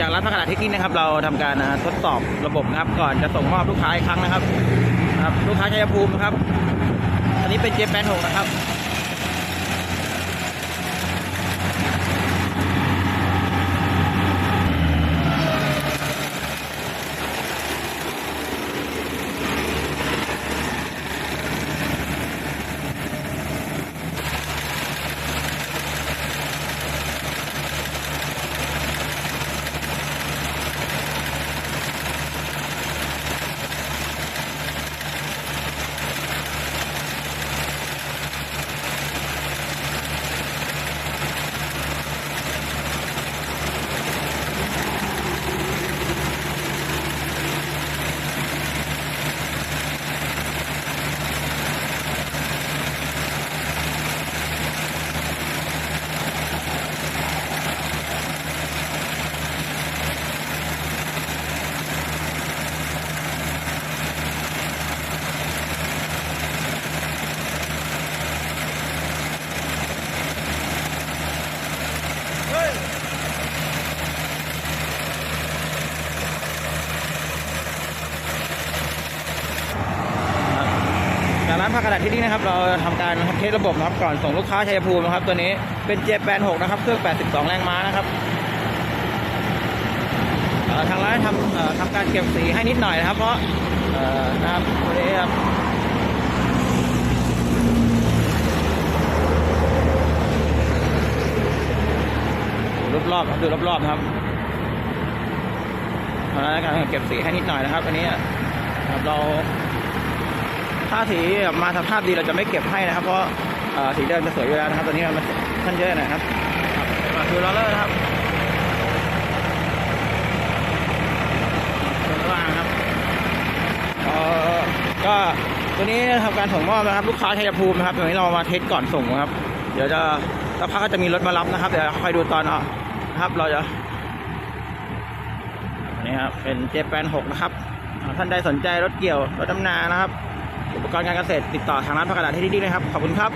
จากร้านพักกระดาษที่นี่นะครับ เราทำการทดสอบระบบนะครับ ก่อนจะส่งมอบลูกค้าอีกครั้งนะครับครับ ลูกค้าชัยภูมินะครับ อันนี้เป็นเจแปนหกนะครับ จากร้ากระดาษที่นี่นะครับ เราทำการเทสระบบนะครับ ก่อนส่งลูกค้าชัยภูมินะครับ ตัวนี้เป็นเจแปนหกนะครับ เครื่อง 82 แรงม้านะครับทางร้านทำทำการเก็บสีให้นิดหน่อยนะครับ เพราะเอ่อนะครับตัวนี้ครับดูรอบๆครับดูรอบๆนะครับทางร้านการเก็บสีให้นิดหน่อยนะครับ อันนี้ครับเรา ถ้าสีแบบมาสภาพดีเราจะไม่เก็บให้นะครับ เพราะเอ่อสีเดิมจะสวยอยู่แล้วนะครับตัวนี้มันท่านเยอะหน่อยครับครับมาดูลอเลอร์นะครับตัวล่างครับเอ่อก็ตัวนี้ทำการส่งมอบนะครับ ลูกค้าชัยภูมินะครับตัวนี้เรามาเทสก่อนส่งนะครับ เดี๋ยวจะสักพักก็จะมีรถมารับนะครับเดี๋ยวคอยดูตอนเอานะครับ เราจะอันนี้ครับเป็นเจแปนหกนะครับอ่าท่านใดสนใจรถเกี่ยวรถดำนานะครับ อุปกรณ์การเกษตรติดต่อทางร้านพักกระดาษที่นี่นะครับ ขอบคุณครับ